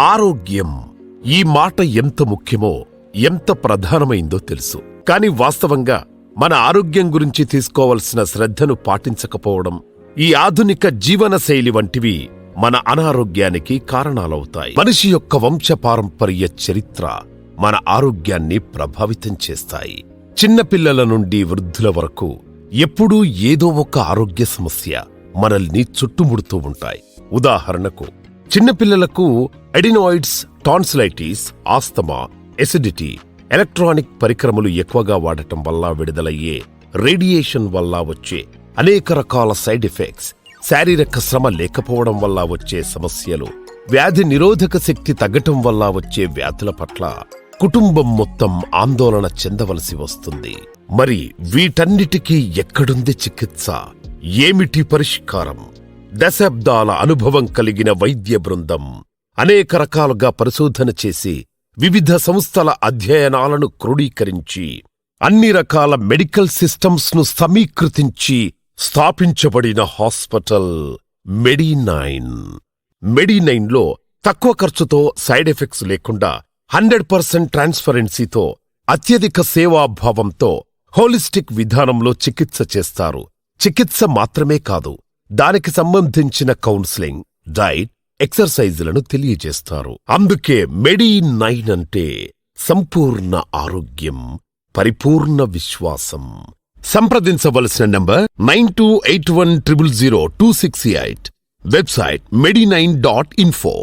ఆరోగ్యం ఈ మాట ఎంత ముఖ్యమో ఎంత ప్రధానమైందో తెలుసు. కాని వాస్తవంగా మన ఆరోగ్యం గురించి తీసుకోవలసిన శ్రద్ధను పాటించకపోవడం ఈ ఆధునిక జీవనశైలి వంటివి మన అనారోగ్యానికి కారణాలవుతాయి. మనిషి యొక్క వంశపారంపర్య చరిత్ర మన ఆరోగ్యాన్ని ప్రభావితం చేస్తాయి. చిన్నపిల్లల నుండి వృద్ధుల వరకు ఎప్పుడూ ఏదో ఒక ఆరోగ్య సమస్య మనల్ని చుట్టుముడుతూ ఉంటాయి. ఉదాహరణకు చిన్నపిల్లలకు adenoids tonsillitis asthma acidity electronic పరికరములు ఎక్కువగా వాడటం వల్ల విడుదలయ్యే రేడియేషన్ వల్ల వచ్చే అనేక రకాల సైడ్ ఎఫెక్ట్స్ శారీరక శ్రమ లేకపోవడం వల్ల వచ్చే సమస్యలు వ్యాధి నిరోధక శక్తి తగ్గటం వల్ల వచ్చే వ్యాధుల పట్ల కుటుంబం మొత్తం ఆందోళన చెందవలసి వస్తుంది. మరి వీటన్నిటికీ ఎక్కడుంది చికిత్స? ఏమిటి పరిష్కారం? దశాబ్దాల అనుభవం కలిగిన వైద్య బృందం అనేక రకాలుగా పరిశోధన చేసి వివిధ సంస్థల అధ్యయనాలను క్రోడీకరించి అన్ని రకాల మెడికల్ సిస్టమ్స్ను సమీకృతించి స్థాపించబడిన హాస్పిటల్ మెడినైన్. మెడినైన్లో తక్కువ ఖర్చుతో సైడ్ ఎఫెక్ట్స్ లేకుండా హండ్రెడ్ పర్సెంట్ ట్రాన్స్పరెన్సీతో అత్యధిక సేవాభావంతో హోలిస్టిక్ విధానంలో చికిత్స చేస్తారు. చికిత్స మాత్రమే కాదు దానికి సంబంధించిన కౌన్సిలింగ్ డైట్ ఎక్సర్సైజులను తెలియజేస్తారు. అందుకే మెడి నైన్ అంటే సంపూర్ణ ఆరోగ్యం పరిపూర్ణ విశ్వాసం. సంప్రదించవలసిన number nine two eight one triple zero two six eight. Website medi nine dot info.